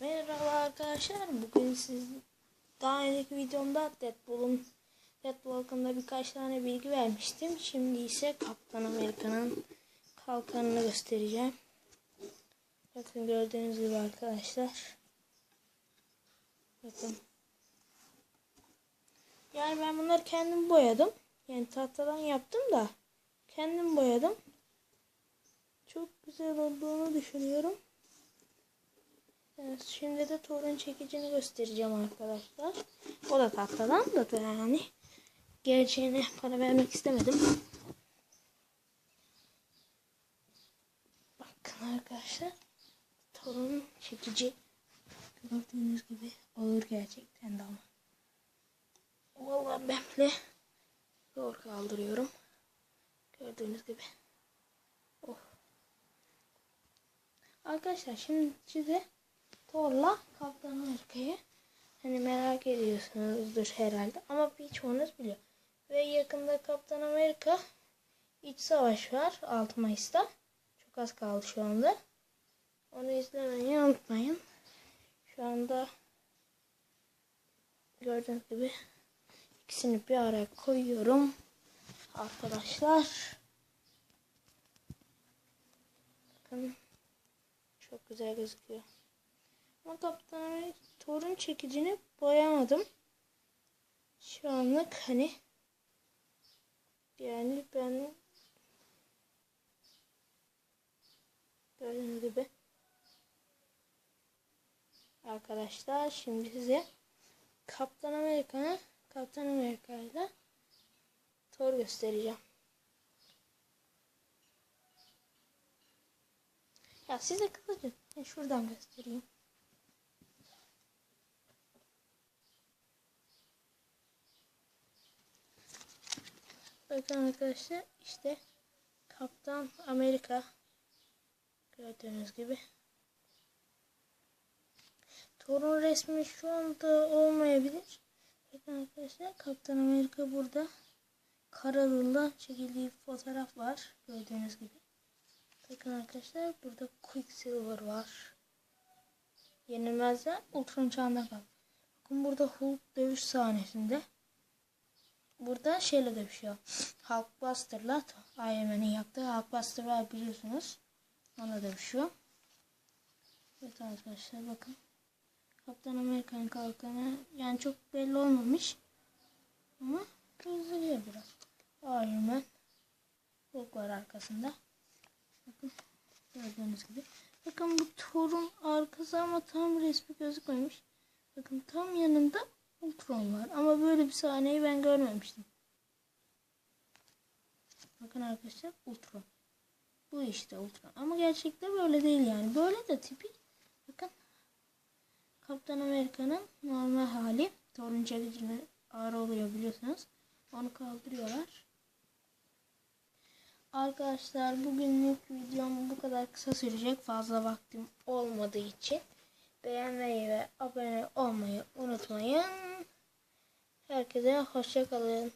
Merhaba arkadaşlar. Bugün siz daha önceki videomda Deadpool'un Deadpool hakkında birkaç tane bilgi vermiştim. Şimdi ise Kaptan Amerika'nın kalkanını göstereceğim. Bakın gördüğünüz gibi arkadaşlar. Bakın. Yani ben bunları kendim boyadım. Yani tahtadan yaptım da kendim boyadım. Çok güzel olduğunu düşünüyorum. Evet, şimdi de torun çekicini göstereceğim arkadaşlar. O da tahtadan da yani. Gerçeğine para vermek istemedim. Bakın arkadaşlar. Torun çekici. Gördüğünüz gibi ağır gerçekten de ama. Vallahi ben bile zor kaldırıyorum. Gördüğünüz gibi. Oh. Arkadaşlar şimdi size Thor'la Kaptan Amerika'yı hani merak ediyorsunuzdur herhalde ama birçoğunuz biliyor. Ve yakında Kaptan Amerika iç savaş var 6 Mayıs'ta. Çok az kaldı şu anda. Onu izlemeyi unutmayın. Şu anda gördüğünüz gibi ikisini bir araya koyuyorum. Arkadaşlar. Bakın. Çok güzel gözüküyor. Ama Kaptan torun çekicini boyamadım. Şu anlık hani yani ben gördüğünüz gibi arkadaşlar şimdi size Kaptan Amerika'nın Kaptan Amerika ile Thor göstereceğim. Ya size kısaca ben şuradan göstereyim. Bakın arkadaşlar işte Kaptan Amerika gördüğünüz gibi. Torun resmi şu anda olmayabilir. Bakın arkadaşlar Kaptan Amerika burada Karalı'la çekildiği fotoğraf var gördüğünüz gibi. Bakın arkadaşlar burada Quicksilver var. Yenilmezler Ultron çağında kaldı. Bakın burada Hulk dövüş sahnesinde. Burada şeyle dövüşüyor. Hulkbuster'la Iron Man'in yaptığı Hulkbuster var biliyorsunuz. Onunla dövüşüyor. Evet arkadaşlar bakın. Kaptan Amerika'nın kalkanı yani çok belli olmamış. Ama gözüküyor biraz. Iron Man. Hulk var arkasında. Bakın gördüğünüz gibi. Bakın bu Thor'un arkası ama tam resmi gözükmemiş. Bakın tam yanında Ultron var. Ama böyle bir sahneyi ben görmemiştim. Bakın arkadaşlar Ultron. Bu işte Ultron. Ama gerçekte böyle değil yani. Böyle de tipi. Bakın. Kaptan Amerika'nın normal hali. Thor'un çekicine ağır oluyor biliyorsunuz. Onu kaldırıyorlar. Arkadaşlar bugünlük videom bu kadar kısa sürecek. Fazla vaktim olmadığı için beğenmeyi ve abone olmayı unutmayın. Herkese hoşça kalın.